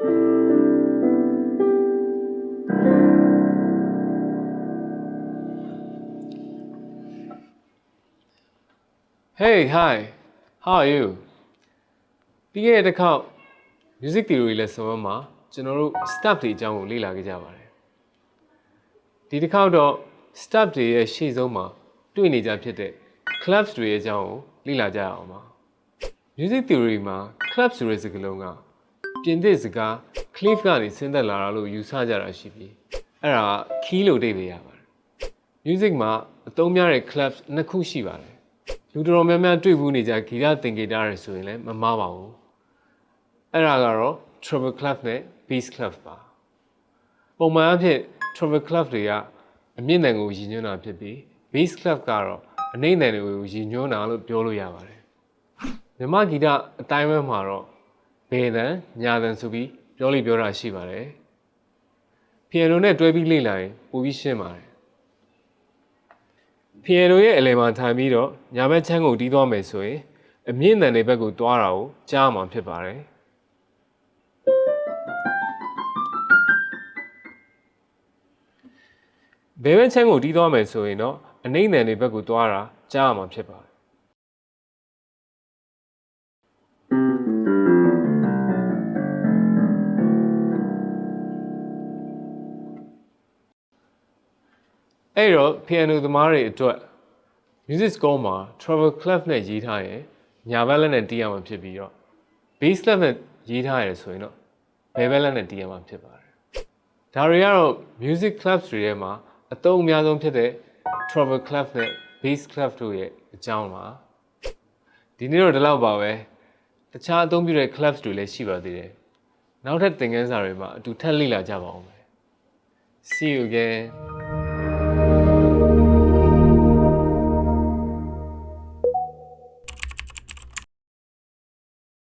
Hey, hi. How are you? ပြီးခဲ့တဲ့တစ်ခေါက် music theory lesson မှာကျွန်တော်တို့ step တွေအကြောင်းကိုလေ့လာခဲ့ကြပါတယ်။ဒီတစ်ခေါက်တော့ step တွေရဲ့ရှေ့ဆုံးမှာတွေ့နေကြဖြစ်တဲ့ claps တွေရဲ့အကြောင်းကိုလေ့လာကြရအောင်ပါ။ music theory မှာ claps ဆိုတဲ့စကားလုံးက ပြင်သစ်စကား clef ကနေဆင်းသက်လာတာလို့ယူဆကြတာရှိပြီးအဲ့ဒါက key လို့အဓိပ္ပာယ်ရပါတယ်။ music မှာအသုံးများတဲ့ claps နှစ်ခုရှိပါတယ်။လူတော်တော်များများတွေ့ဘူးနေကြဂီတသင်္ကေတရယ်ဆိုရင်လည်းမမှားပါဘူး။အဲ့ဒါကတော့ treble clef နဲ့ bass clef ပါ။ပုံမှန်အဖြစ် treble clef တွေကအမြင့်တန်ကိုရည်ညွှန်းတာဖြစ်ပြီး bass clef ကတော့အနိမ့်တန်တွေကိုရည်ညွှန်းတာလို့ပြောလို့ရပါတယ်။မြမဂီတအတိုင်းဝဲမှာတော့ ဘယ်တန်ညာတန်ဆိုပြီးပြောလိပြောတာရှိပါတယ်။ပီယနိုနဲ့တွဲပြီးလေ့လာရင်ပိုပြီးရှင်းပါတယ်။ဖီယနိုရဲ့အလယ်မှာထိုင်ပြီးတော့ညာဘက်ချမ်းကိုတီးသွားမယ်ဆိုရင်အမြင့်တန်တဲ့ဘက်ကိုတွားတာကိုကြားမှာဖြစ်ပါတယ်ဘယ်ဘက်ချမ်းကိုတီးသွားမယ်ဆိုရင်တော့အနိမ့်တန်တဲ့ဘက်ကိုတွားတာကြားမှာဖြစ်ပါတယ် အဲ့တော့ piano သမားတွေအတွက် music score မှာ treble clef နဲ့ရေးထားရင်ညာဘက်လက်နဲ့တီးရမှာဖြစ်ပြီးတော့ bass clef နဲ့ရေးထားရဆိုရင်တော့ဘယ်ဘက်လက်နဲ့တီးရမှာဖြစ်ပါတယ်။ဒါတွေကတော့ music clef တွေထဲမှာအသုံးအများဆုံးဖြစ်တဲ့ treble clef နဲ့ bass clef တို့ရဲ့အကြောင်းပါ။ဒီနေ့တော့ဒီလောက်ပါပဲ။တခြားအသုံးပြုတဲ့ clef တွေလည်းရှိပါသေးတယ်။နောက်ထပ်သင်ခန်းစာတွေမှာအတူထပ်လေ့လာကြပါဦးမယ်။ See you again.